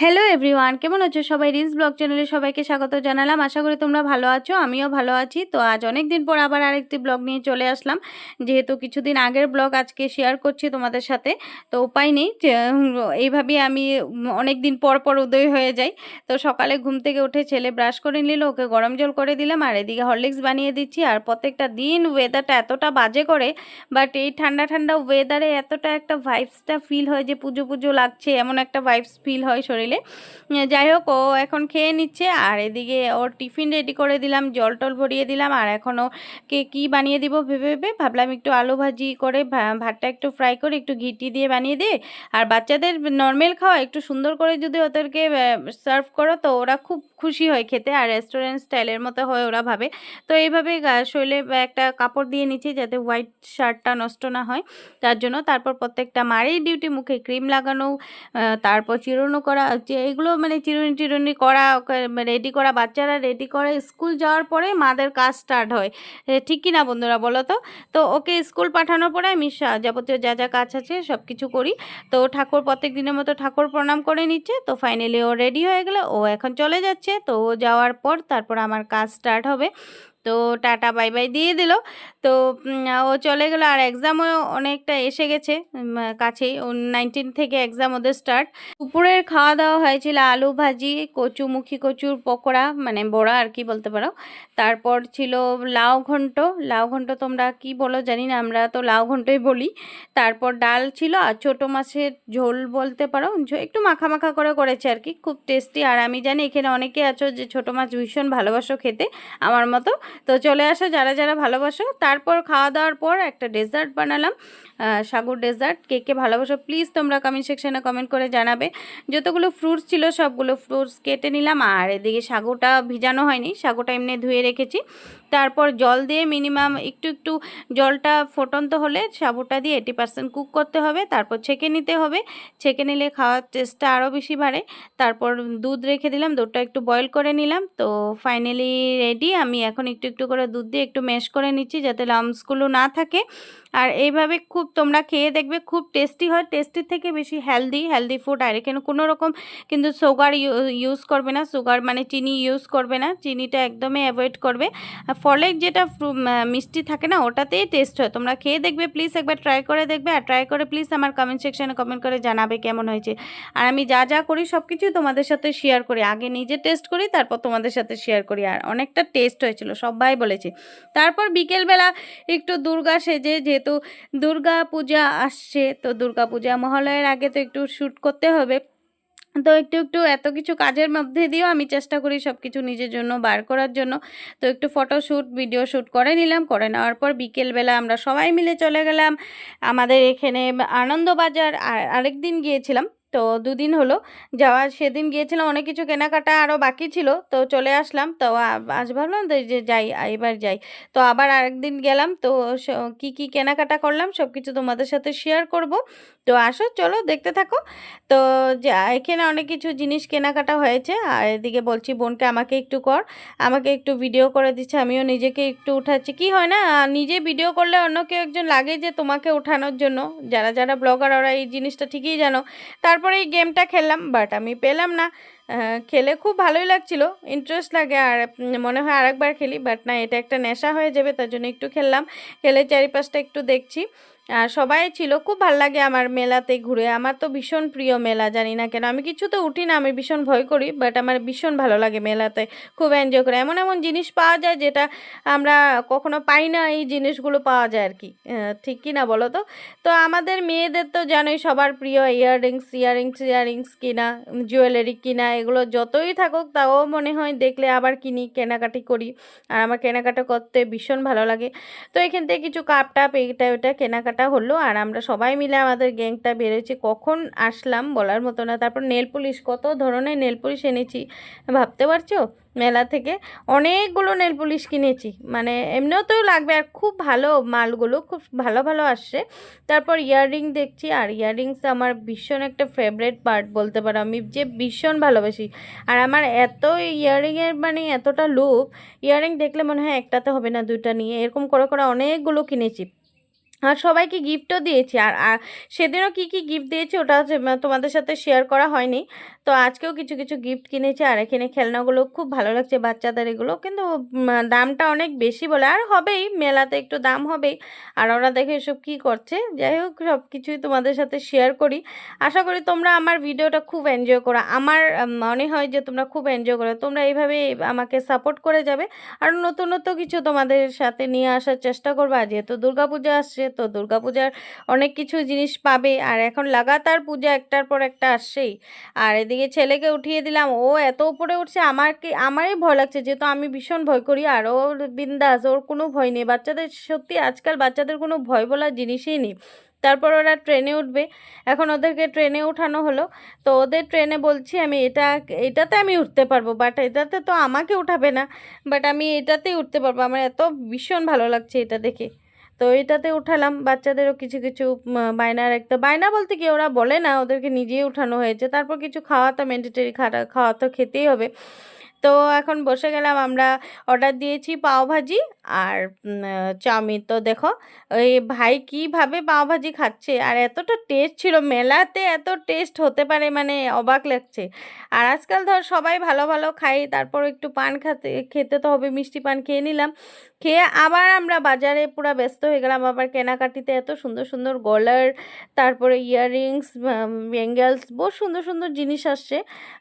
Hello everyone কেমন আছো সবাই? রিলস ব্লগ চ্যানেলে সবাইকে স্বাগত জানালাম। আশা করি তোমরা ভালো আছো আমিও ভালো আছি। তো আজ অনেক দিন পর আবার আরেকটি ব্লগ নিয়ে চলে আসলাম। যেহেতু কিছুদিন আগের ব্লগ আজকে শেয়ার করছি তোমাদের সাথে তো উপায় নেই। যে, এইভাবেই আমি অনেক দিন পর পর উদয় হয়ে যাই। তো সকালে ঘুম থেকে উঠে ছেলে ব্রাশ করে নিল ওকে গরম জল করে দিলাম আর এদিকে হরলিক্স বানিয়ে দিচ্ছি। আর প্রত্যেকটা দিন ওয়েদারটা এতটা বাজে করে বাট এই ঠান্ডা ঠান্ডা ওয়েদারে এতটা একটা ভাইবসটা ফিল হয় যে পুজো পুজো লাগছে এমন একটা ভাইবস ফিল হয় শরীরে। উম, যাই হোক ও এখন খেয়ে নিচ্ছে। আর এদিকে ওর টিফিন রেডি করে দিলাম জল টল ভরিয়ে দিলাম। আর এখনও কে কী বানিয়ে দিব ভেবে ভেবে ভাবলাম একটু আলু ভাজি করে ভাতটা একটু ফ্রাই করে একটু ঘিটি দিয়ে বানিয়ে দে আর বাচ্চাদের নর্মাল খাওয়া একটু সুন্দর করে যদি ওদেরকে সার্ভ করো তো ওরা খুব খুশি হয় খেতে। আর রেস্টুরেন্ট স্টাইলের মতো হয় ওরা ভাবে। তো এইভাবে শরীরে একটা কাপড় দিয়ে নিচ্ছি যাতে হোয়াইট শার্টটা নষ্ট না হয়। তার জন্য তারপর প্রত্যেকটা মারেই ডিউটি মুখে ক্রিম লাগানো তারপর চিরুনি করা এগুলো মানে চিরুনি টিরুনি করা রেডি করা, বাচ্চারা রেডি করে স্কুল যাওয়ার পরে মাদের কাজ স্টার্ট হয়। ঠিক কি না বন্ধুরা বলো তো? তো ওকে স্কুল পাঠানোর পরে আমি যাবতীয় যা যা কাজ আছে সব কিছু করি। তো ঠাকুর প্রত্যেক দিনের মতো ঠাকুর প্রণাম করে নিচ্ছে। তো ফাইনালি ও রেডি হয়ে গেলে। ও এখন চলে যাচ্ছে। তো ও যাওয়ার পর তারপর আমার কাজ স্টার্ট হবে। তো টাটা, বাই বাই দিয়ে দিল। তো ও চলে গেলো আর এক্সামও অনেকটা এসে গেছে কাছেই। নাইনটিন থেকে এক্সাম ওদের স্টার্ট দুপুরের খাওয়া দাওয়া হয়েছিল আলু ভাজি, কচু, মুখি কচুর পকোড়া মানে বড়া আর কি বলতে পারো। তারপর ছিল লাউ ঘন্ট। লাউ ঘন্ট তোমরা কি বলো জানি না, আমরা তো লাউ ঘন্টই বলি। তারপর ডাল ছিল আর ছোটো মাছের ঝোল বলতে পারো। একটু মাখা মাখা করে করেছে আর কি, খুব টেস্টি আর আমি জানি এখানে অনেকে আছো যে ছোটো মাছ ভীষণ ভালোবাসো খেতে, আমার মতো। তো চলে আসো যারা যারা ভালোবাসো। তারপর খাওয়া দাওয়ার পর একটা ডেজার্ট বানালাম সাগুর ডেজার্ট কে কে ভালোবাসো প্লিজ তোমরা কমেন্ট সেকশানে কমেন্ট করে জানাবে। যতগুলো ফ্রুটস ছিল সবগুলো ফ্রুটস কেটে নিলাম। আর এদিকে সাগুটা ভিজানো হয়নি সাগুটা এমনি ধুয়ে রেখেছি। তারপর জল দিয়ে মিনিমাম একটু একটু জলটা ফোটন্ত হলে সাবুটা দিয়ে এইটি পার্সেন্ট কুক করতে হবে। তারপর ছেঁকে নিতে হবে। ছেঁকে নিলে খাওয়ার টেস্টটা আরও বেশি বাড়ে। তারপর দুধ রেখে দিলাম, দুধটা একটু বয়েল করে নিলাম। তো ফাইনালি রেডি আমি এখন একটু একটু করে দুধ দিয়ে একটু ম্যাশ করে নিচ্ছি যাতে লামসগুলো না থাকে। আর এইভাবে খুব তোমরা খেয়ে দেখবে, খুব টেস্টি হয়। টেস্টির থেকে বেশি হেলদি হেলদি ফুড আর এখানে কোনো রকম কিন্তু সুগার ইউজ করবে না। সুগার মানে চিনি ইউজ করবে না। চিনিটা একদমই অ্যাভয়েড করবে। ফলের যেটা মিষ্টি থাকে না, ওটাতেই টেস্ট হয়। তোমরা খেয়ে দেখবে প্লিজ একবার ট্রাই করে দেখবে। আর ট্রাই করে প্লিজ আমার কমেন্ট সেকশানে কমেন্ট করে জানাবে কেমন হয়েছে। আর আমি যা যা করি সব কিছুই তোমাদের সাথে শেয়ার করি। আগে নিজে টেস্ট করি, তারপর তোমাদের সাথে শেয়ার করি। আর অনেকটা টেস্ট হয়েছিল। সবাই বলেছে। তারপর বিকেলবেলা একটু দুর্গা সেজে, যেহেতু দুর্গা পূজা আসছে, তো দুর্গা পূজা মহালয়ের আগে তো একটু শ্যুট করতে হবে। তো একটু একটু এত কিছু কাজের মধ্যে দিয়েও আমি চেষ্টা করি সব কিছু নিজের জন্য বার করার জন্য। তো একটু ফটোশ্যুট ভিডিও শ্যুট করে নিলাম, করে নেওয়ার পর বিকেলবেলা আমরা সবাই মিলে চলে গেলাম আমাদের এখানে আনন্দবাজার। আর আরেক দিন গিয়েছিলাম। তো দুদিন হলো। যাওয়া, সেদিন গিয়েছিলাম, অনেক কিছু কেনাকাটা আরও বাকি ছিল। তো চলে আসলাম। তো আজ ভাবলাম তো যে যাই, এবার যাই। তো আবার আরেকদিন গেলাম। তো কি কি কেনাকাটা করলাম সব কিছু তোমাদের সাথে শেয়ার করব। তো আসো, চলো, দেখতে থাকো। তো এখানে অনেক কিছু জিনিস কেনাকাটা হয়েছে। আর এদিকে বলছি, বোনকে আমাকে একটু কর। আমাকে একটু ভিডিও করে দিচ্ছে। আমিও নিজেকে একটু উঠাচ্ছি। কি হয় না, নিজে ভিডিও করলে অন্য কেউ একজন লাগে যে তোমাকে উঠানোর জন্য। যারা যারা ব্লগার ওরা এই জিনিসটা ঠিকই জানো। তারপরে এই গেমটা খেললাম বাট আমি পেলাম না। খেলে খুব ভালোই লাগছিল। ইন্টারেস্ট লাগে আর মনে হয় আরেকবার খেলি বাট না, এটা একটা নেশা হয়ে যাবে, তার জন্য একটু খেললাম। খেলে চারিপাশটা একটু দেখছি। আর সবাই ছিল, খুব ভালো লাগে আমার মেলাতে ঘুরে। আমার তো ভীষণ প্রিয় মেলা, জানি না কেন। আমি কিছু তো উঠি না, আমি ভীষণ ভয় করি বাট আমার ভীষণ ভালো লাগে মেলাতে খুব এনজয় করে। এমন এমন জিনিস পাওয়া যায় যেটা আমরা কখনো পাই না, এই জিনিসগুলো পাওয়া যায় আর কি। ঠিক কি না বলো তো? তো আমাদের মেয়েদের তো জানোই সবার প্রিয় ইয়াররিংস ইয়াররিংস ইয়াররিংস কিনা জুয়েলারি কিনা এগুলো যতই থাকুক তাও মনে হয় দেখলে আবার কিনি, কেনাকাটি করি। আর আমার কেনাকাটা করতে ভীষণ ভালো লাগে। তো এখান থেকে কিছু কাপ টাপ এইটা ওটা কেনাকাটা হলো। আর আমরা সবাই মিলে আমাদের গ্যাংটা বেরোচ্ছি কখন আসলাম বলার মতো না। তারপর নেল পুলিশ, কত ধরনের নেল পুলিশ এনেছি ভাবতে পারছ? মেলা থেকে অনেকগুলো নেল পুলিশ কিনেছি। মানে এমনিও তো লাগবে আর খুব ভালো মালগুলো, খুব ভালো ভালো আসছে। তারপর ইয়াররিং দেখছি আর ইয়াররিংস আমার ভীষণ একটা ফেভারেট পার্ট বলতে পারো। আমি যে ভীষণ ভালোবাসি। আর আমার এত ইয়াররিংয়ের মানে এতটা লোভ ইয়াররিং দেখলে মনে হয় একটাতে হবে না, দুইটা নিয়ে এরকম করে করে অনেকগুলো কিনেছি। আর সবাইকে গিফটও দিয়েছি। আর সেদিনও কী কী গিফট দিয়েছি ওটা তোমাদের সাথে শেয়ার করা হয়নি। তো আজকেও কিছু কিছু গিফট কিনেছি আর এখানে খেলনাগুলো খুব ভালো লাগছে বাচ্চাদের এগুলো। কিন্তু দামটা অনেক বেশি বলে। আর হবেই, মেলাতে একটু দাম হবেই। আর ওরা দেখে এসব কী করছে। যাই হোক, সব কিছুই তোমাদের সাথে শেয়ার করি। আশা করি তোমরা আমার ভিডিওটা খুব এনজয় করো। আমার মনে হয় যে তোমরা খুব এনজয় করো। তোমরা এইভাবে আমাকে সাপোর্ট করে যাবে। আর নতুনত্ব কিছু তোমাদের সাথে নিয়ে আসার চেষ্টা করবা। যেহেতু দুর্গাপূজা আসছে, তো দুর্গাপূজার অনেক কিছু জিনিস পাবে। আর এখন লাগাতার পূজা একটার পর একটা আসছেই। আর এদিকে ছেলেকে উঠিয়ে দিলাম। ও এত উপরে উঠছে আমাকে আমারই ভয় লাগছে, যেহেতু আমি ভীষণ ভয় করি, আর ওর বিন্দাস, ওর কোনো ভয় নেই। বাচ্চাদের সত্যি আজকাল বাচ্চাদের কোনো ভয় বলার জিনিসই নেই। তারপর ওরা ট্রেনে উঠবে। এখন ওদেরকে ট্রেনে উঠানো হলো। তো ওদের ট্রেনে বলছি আমি, এটা, এটাতে আমি উঠতে পারব বাট এটাতে তো আমাকে উঠাবে না। বাট আমি এটাতেই উঠতে পারব। আমার এত ভীষণ ভালো লাগছে এটা দেখে। তো এটাতে উঠালাম। বাচ্চাদেরও কিছু কিছু উম, বায়না রাখতে বায়না বলতে কি ওরা বলে না ওদেরকে নিজেই উঠানো হয়েছে। তারপর কিছু খাওয়া তো ম্যান্ডেটরি খাওয়া খাওয়া তো খেতেই হবে। তো এখন বসে গেলাম আমরা অর্ডার দিয়েছি পাওভাজি আর চাউমিন। তো দেখো ওই ভাই কীভাবে পাওভাজি খাচ্ছে আর এতটা টেস্ট ছিল মেলাতে এত টেস্ট হতে পারে মানে অবাক লাগছে। আর আজকাল ধর সবাই ভালো ভালো খাই তারপর একটু পান খাতে খেতে তো হবে মিষ্টি পান খেয়ে নিলাম। খেয়ে আবার আমরা বাজারে পুরো ব্যস্ত হয়ে গেলাম। আবার কেনাকাটিতে এত সুন্দর সুন্দর গলার, তারপরে ইয়াররিংস বেঙ্গলস বহু সুন্দর সুন্দর জিনিস আসছে।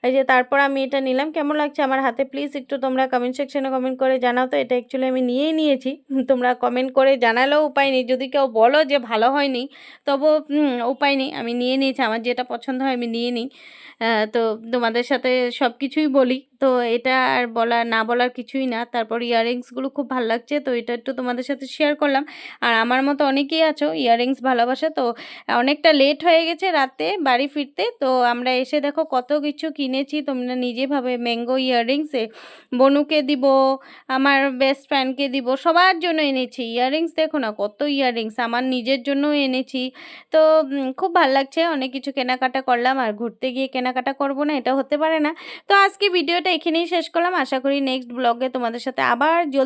এই যে তারপর আমি এটা নিলাম। কেমন লাগছে আমার হাতে? প্লিজ একটু তোমরা কমেন্ট সেকশনে কমেন্ট করে জানাও তো। এটা অ্যাকচুয়ালি আমি নিয়েই নিয়েছি। তোমরা কমেন্ট করে জানালেও উপায় নেই। যদি কেউ বলো যে ভালো হয়নি তবু উপায় নেই। আমি নিয়ে নিয়েছি। আমার যেটা পছন্দ হয় আমি নিয়ে নিই। তো তোমাদের সাথে সব কিছুই বলি। তো এটা আর বলা না বলার কিছুই না। তারপর ইয়াররিংসগুলো খুব ভালো লাগছে। তো এটা একটু তোমাদের সাথে শেয়ার করলাম। আর আমার মতো অনেকেই আছো ইয়াররিংস ভালোবাসা, তো অনেকটা লেট হয়ে গেছে রাতে বাড়ি ফিরতে, তো আমরা এসে দেখো কত কিছু কিনেছি। তোমরা নিজে ভাবে ম্যাঙ্গো ইয়াররিংসে বনুকে দিব, আমার বেস্ট ফ্রেন্ডকে দিব, সবার জন্য এনেছি। ইয়াররিংস দেখো না, কত ইয়াররিংস আমার নিজের জন্যও এনেছি। তো খুব ভালো লাগছে, অনেক কিছু কেনাকাটা করলাম, আর ঘুরতে গিয়ে কেনাকাটা করব না, এটা হতে পারে না। তো আজকে ভিডিওটা এখানেই শেষ করলাম। আশা করি নেক্সট ব্লগে তোমাদের সাথে আবার